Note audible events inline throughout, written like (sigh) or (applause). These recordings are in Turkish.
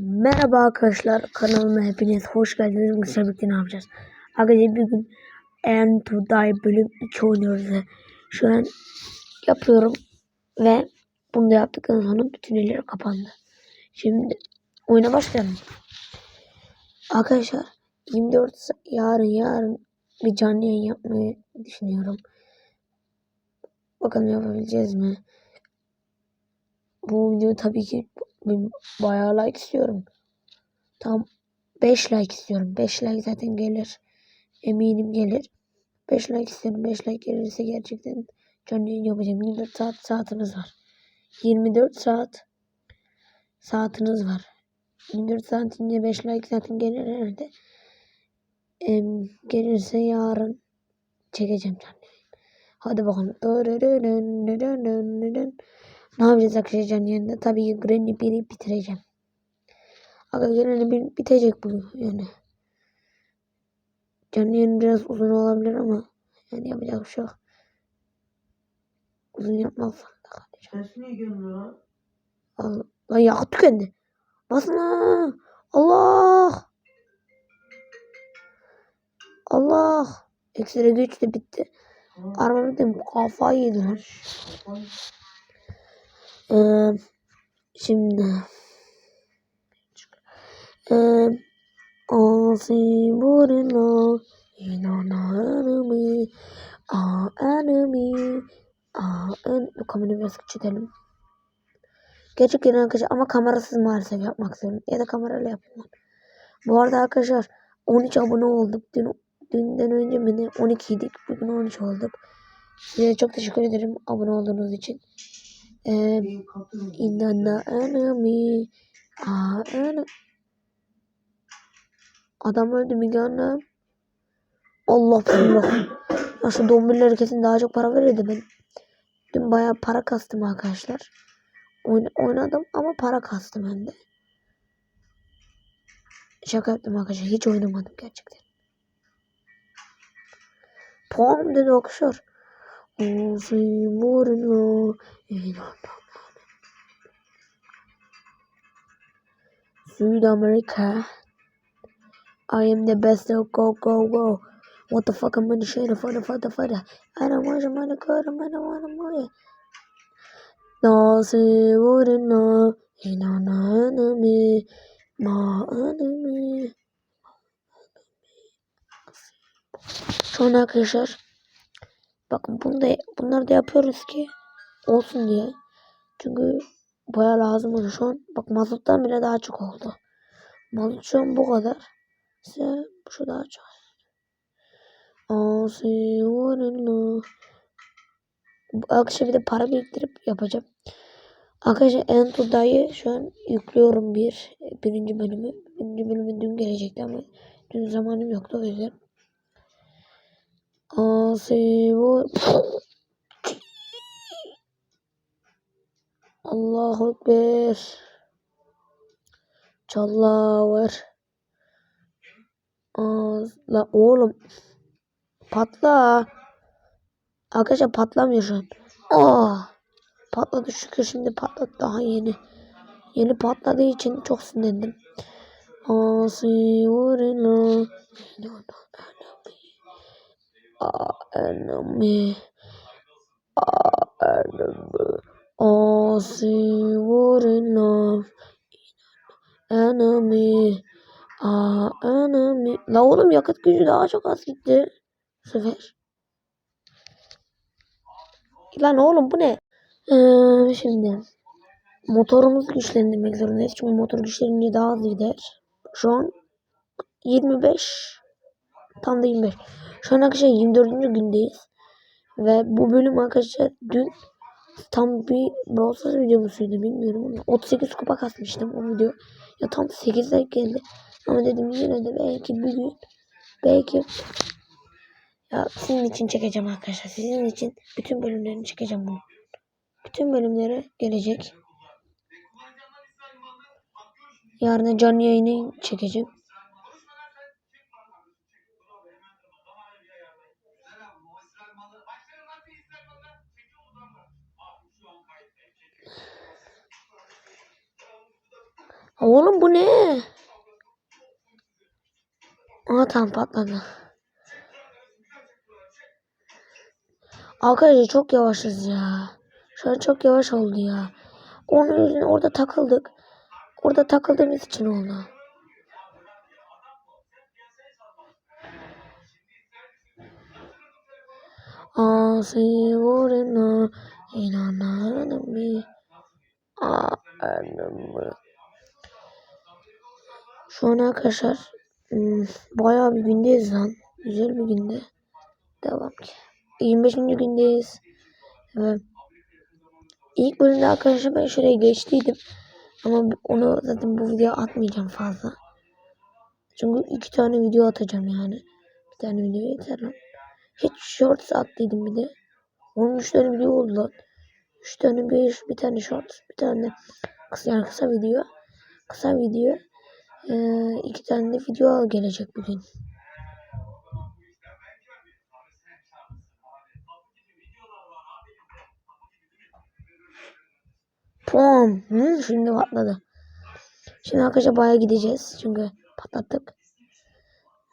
Merhaba arkadaşlar kanalıma hepiniz hoş geldiniz. Bugün sizlerle birlikte ne yapacağız? Arkadaşlar bir gün End to Die bölüm 2 oynuyoruz şu an yapıyorum ve bunu da yaptıktan sonra bütün eller kapandı. Şimdi oyuna başlayalım. Arkadaşlar 24 sa- yarın yarın bir canlı yayın yapmayı düşünüyorum. Bakalım yapabileceğiz mi? Bu video tabii ki bir- bayağı like istiyorum. Tam 5 like istiyorum. 5 like zaten gelir. Eminim gelir. 5 like istiyorum. 5 like gelirse gerçekten canlı yayın yapacağım. 24 saat saatiniz var. 24 saat saatiniz var. 24 saatince 5 like zaten gelir herhalde. Em, gelirse yarın çekeceğim canlı yayın. Hadi bakalım. Ne yapacağız arkadaşlar canlı yayında? Tabii ki Granny 1'i bitireceğim. Aga Granny 1 bitecek bu yani. Canlı yayın biraz uzun olabilir ama yani yapacak bir şey yok. Uzun yapmak zorunda kalacağım. Ses niye lan? Allah. Lan yakıt tükendi. Basın lan. Allah. Allah. Ekstra güç de bitti. Araba bitti. Kafayı yedi lan. kapan- Ee, şimdi. Ee, Asiburino in an enemy, our enemy, our en Kamerayı biraz küçültelim. Gerçekten arkadaşlar ama kamerasız maalesef yapmak zorundayım. Ya da kamerayla yapayım ben. Bu arada arkadaşlar 13 abone olduk. Dün, dünden önce mi ne 12 idik. Bugün 13 olduk. Size çok teşekkür ederim abone olduğunuz için. Ee, Benim kaptırdım. in an enemy, enemy. Adam öldü Müge Annem. Allah bismillah. Ya şu dombilleri kesin daha çok para verirdi ben. Dün bayağı para kastım arkadaşlar. Oyn oynadım ama para kastım hem de. Şaka yaptım arkadaşlar. Hiç oynamadım gerçekten. Puan dedi arkadaşlar. Osimurno. Süd Amerika. I am the best. Oh, go, go, go. What the fuck? I'm in the shade of the fighter, fighter. I don't want your money, good. I don't want to money. No, see, wouldn't know. You know, no enemy. My enemy. An arkadaşlar bakın bunu da, bunları da yapıyoruz ki olsun diye. Çünkü baya lazım olur şu an. Bak mazottan bile daha çok oldu. Mazot şu an bu kadar. İşte şu daha çok. Bu Akşam bir de para biriktirip yapacağım. Arkadaşlar Entuda'yı şu an yüklüyorum bir. Birinci bölümü. Birinci bölümü dün gelecekti ama dün zamanım yoktu o yüzden. What... Allahu Ekber. Çallah var. La oğlum patla. Arkadaşlar patlamıyor şu an. Aa, patladı şükür şimdi patladı daha yeni. Yeni patladığı için çok sinirlendim. Asiurina. Enemy. Enemy. Asiurina. Enemy. Aa, enemy. La oğlum yakıt gücü daha çok az gitti. Bu sefer. Lan oğlum bu ne? Ee, şimdi motorumuzu güçlendirmek zorundayız. Çünkü motor güçlenince daha hızlı gider. Şu an 25 tam da 25. Şu an arkadaşlar 24. gündeyiz. Ve bu bölüm arkadaşlar dün tam bir Brawl Stars videomusuydu bilmiyorum ama 38 kupa kasmıştım o video. Ya tam 8 like geldi. Ama dedim yine de belki bir gün belki ya sizin için çekeceğim arkadaşlar. Sizin için bütün bölümlerini çekeceğim bunu. Bütün bölümleri gelecek. Yarın canlı yayını çekeceğim. Oğlum bu ne? Aa tam patladı. Arkadaşlar çok yavaşız ya. Şu an çok yavaş oldu ya. Onun yüzünden orada takıldık. Orada takıldığımız için oldu. Asivorena inanarım bir anımı. Şu an arkadaşlar hmm, bayağı bir gündeyiz lan. Güzel bir günde. Devam ki. 25. gündeyiz. Ve ilk bölümde arkadaşlar ben şuraya geçtiydim. Ama onu zaten bu videoya atmayacağım fazla. Çünkü iki tane video atacağım yani. Bir tane video yeter. Hiç shorts attıydım bir de. Onun üç tane video oldu lan. Üç tane bir, bir tane shorts, bir tane kısa, yani kısa video. Kısa video. Ee, iki tane de video gelecek bugün. Pom. Hı, şimdi patladı. Şimdi arkadaşlar baya gideceğiz. Çünkü patlattık.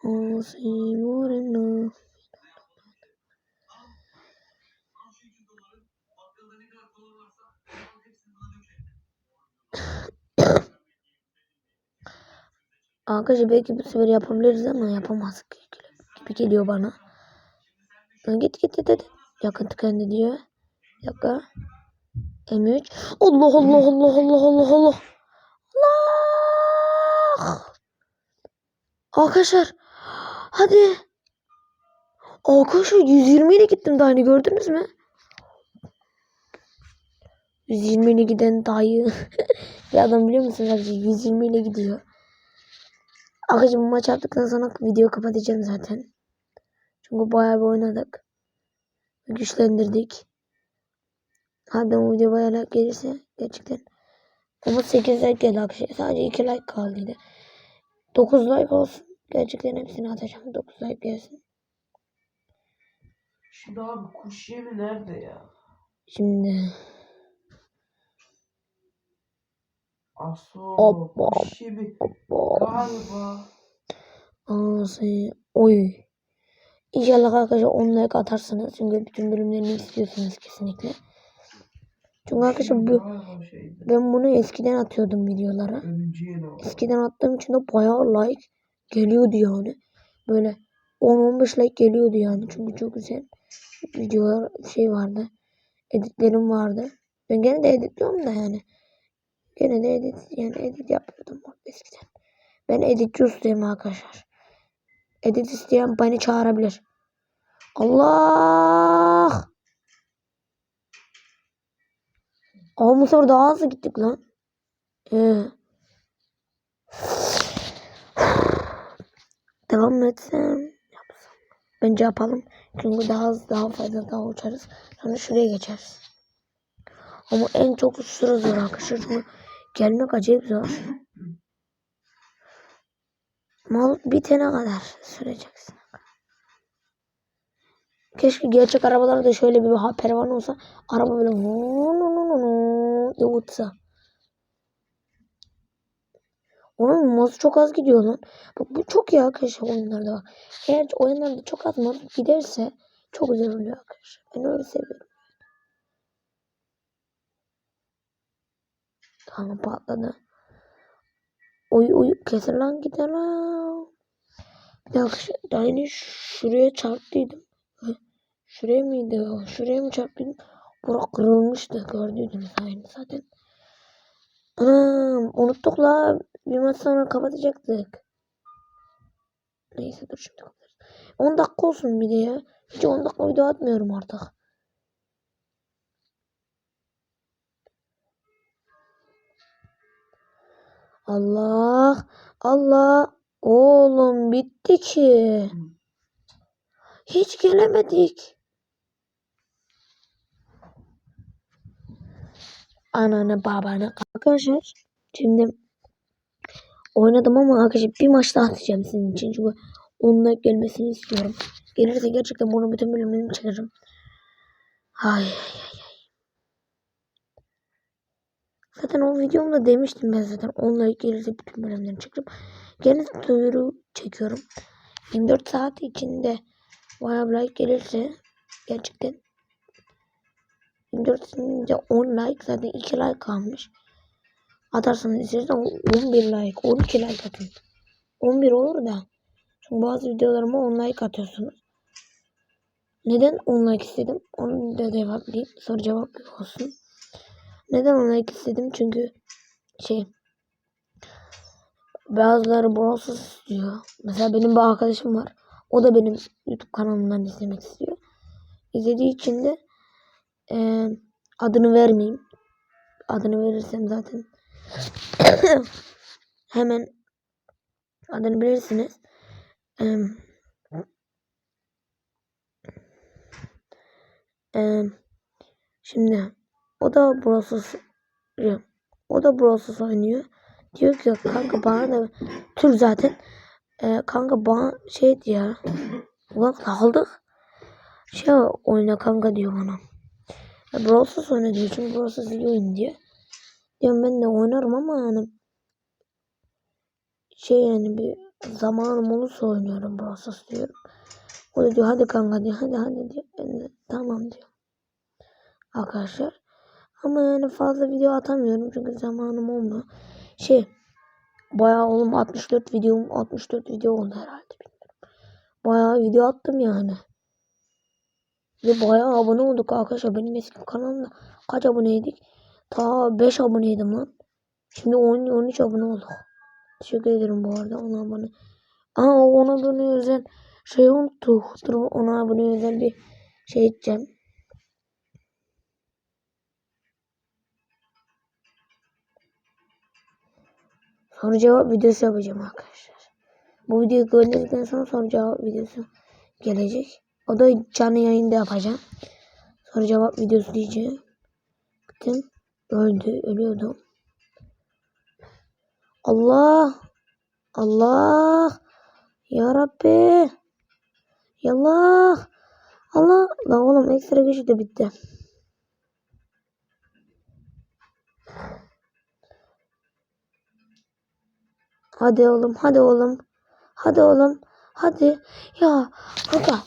Asivorena. Arkadaşlar belki bu sefer yapabiliriz ama yapamazdık gibi geliyor bana. Lan Git git git git. Yakın tıkandı diyor. Bir dakika. M3. Allah Allah Allah Allah Allah Allah. Allah. Arkadaşlar. Hadi. Arkadaşlar 120 ile gittim daha gördünüz mü? 120 ile giden dayı. (laughs) bir adam biliyor musunuz arkadaşlar? 120 ile gidiyor. Arkadaşlar bu maç yaptıktan sonra video kapatacağım zaten. Çünkü bayağı bir oynadık. Güçlendirdik. Hadi o video bayağı like gelirse gerçekten. Ama 8 like geldi arkadaşlar. Sadece 2 like kaldıydı. 9 like olsun. Gerçekten hepsini atacağım. 9 like gelsin. Şimdi abi kuş yemi nerede ya? Şimdi Aso Hoppa. kuş yemi hoppa. galiba. Ağzı. Oy. İnşallah arkadaşlar 10 like atarsınız. Çünkü bütün bölümlerini istiyorsunuz kesinlikle. Çünkü arkadaşlar bu, Galiba şeydi. ben bunu eskiden atıyordum videolara. O. Eskiden attığım için de bayağı like geliyordu yani. Böyle 10-15 like geliyordu yani. Çünkü çok güzel videolar şey vardı. Editlerim vardı. Ben gene de editliyorum da yani. Gene de edit yani edit yapıyordum eskiden. Ben editçi ustayım arkadaşlar. Edit isteyen beni çağırabilir. Allah! Aa bu sefer daha hızlı gittik lan. Ee. Devam etsem? Yapsam. Bence yapalım. Çünkü daha hızlı, daha fazla daha uçarız. Sonra şuraya geçeriz. Ama en çok sıra zor arkadaşlar. Çünkü gelmek acayip zor. Mal bitene kadar süreceksin. Keşke gerçek arabalarda şöyle bir pervan olsa araba böyle diye uçsa. Onun mozu çok az gidiyor lan. Bak bu çok iyi arkadaşlar oyunlarda. Eğer oyunlarda çok az moz giderse çok güzel oluyor arkadaşlar. Ben öyle seviyorum. Tamam patladı. Oy oy kesin lan gider lan. Bir dakika yeni şuraya çarptıydım. Şuraya mıydı? Şuraya mı çarptıydım? Bura kırılmıştı. Gördüydünüz aynı zaten. Anam unuttuk la. Bir maç sonra kapatacaktık. Neyse dur şimdi kapatırız. 10 dakika olsun bir de ya. Hiç 10 dakika video atmıyorum artık. Allah. Allah. Oğlum bitti ki. Hiç gelemedik. Ananı babanı. Arkadaşlar şimdi oynadım ama arkadaşlar bir maç daha atacağım sizin için. Çünkü onunla gelmesini istiyorum. Gelirse gerçekten bunu bütün bölümlerini çekerim. Ay ay ay. Zaten o videomda demiştim ben zaten. 10 like gelirse bütün bölümlerini çekiyorum. Gene duyuru çekiyorum. 24 saat içinde bir like gelirse gerçekten 24 içinde 10 like zaten 2 like kalmış. Atarsanız isterseniz 11 like 12 like atın. 11 olur da. Çünkü bazı videolarıma 10 like atıyorsunuz. Neden 10 like istedim? Onu da cevaplayayım. Soru cevap olsun. Neden 10 like istedim? Çünkü şey bazıları browser istiyor. Mesela benim bir arkadaşım var. O da benim YouTube kanalımdan izlemek istiyor. İzlediği için de e, adını vermeyeyim. Adını verirsem zaten (coughs) hemen adını bilirsiniz. E, e, şimdi o da browser o da browser oynuyor. Diyor ki kanka bana da Türk zaten. E, kanka bana şey ya. Ulan kaldık. Şey oyna kanka diyor bana. E, Browser oyna diyor. Çünkü Browser iyi oyun diyor. Diyorum ben de oynarım ama yani şey yani bir zamanım olursa oynuyorum Browser diyorum. O da diyor hadi kanka diyor. Hadi hadi diyor. Ben de tamam diyor. Arkadaşlar. Ama yani fazla video atamıyorum çünkü zamanım olmuyor. Şey bayağı oğlum 64 videom 64 video oldu herhalde bilmiyorum. Bayağı video attım yani. Ve bayağı abone olduk arkadaşlar. Benim eski kanalımda kaç aboneydik? Ta 5 aboneydim lan. Şimdi 10 13 abone olduk. Teşekkür ederim bu arada ona abone. Aa ona abone özel şey unuttuk. Dur ona abone özel bir şey edeceğim. Soru cevap videosu yapacağım arkadaşlar. Bu videoyu gönderdikten sonra soru cevap videosu gelecek. O da canlı yayında yapacağım. Soru cevap videosu diyeceğim. Gittim. Öldü. Ölüyordu. Allah. Allah. Ya Rabbi. Ya Allah. Allah. La oğlum ekstra gücü de bitti. Hadi oğlum, hadi oğlum. Hadi oğlum. Hadi. Ya kanka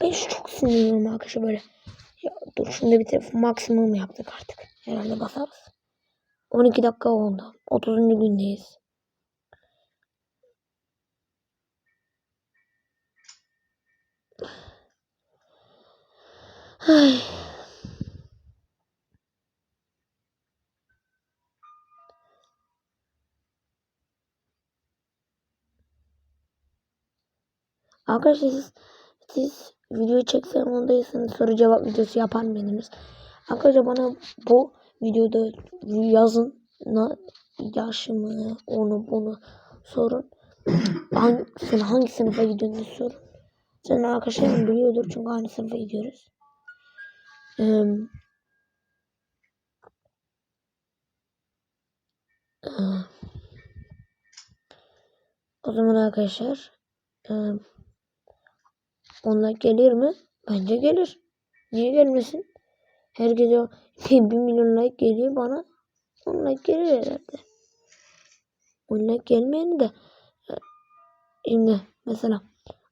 ben şu çok sinirliyim arkadaşlar böyle. Ya dur şimdi bir de maksimum yaptık artık. Herhalde basarız. 12 dakika oldu. 30. gündeyiz. Ay. Arkadaşlar siz, siz video çeksen ondaysanız soru cevap videosu yapar mıydınız? Arkadaşlar bana bu videoda yazın yaşımı onu bunu sorun. Hangi, sen hangi sınıfa gidiyorsun sorun. Sen arkadaşlarım biliyordur çünkü aynı sınıfa gidiyoruz. Ee, o zaman arkadaşlar e, onlar gelir mi? Bence gelir. Niye gelmesin? Her gece 1 milyon like geliyor bana. 10 like gelir herhalde. 10 like gelmeyeni de e, şimdi mesela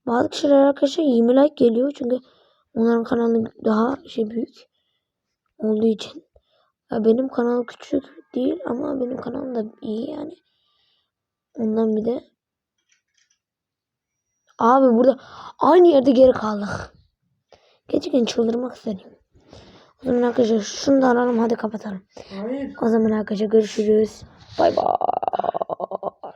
bazı kişiler arkadaşlar 20 like geliyor çünkü onların kanalı daha şey büyük olduğu için. Ya benim kanal küçük değil ama benim kanalım da iyi yani. Ondan bir de Abi burada aynı yerde geri kaldık. Gerçekten çıldırmak istedim. O zaman arkadaşlar şunu da alalım hadi kapatalım. Hayır. O zaman arkadaşlar görüşürüz. Bay bay.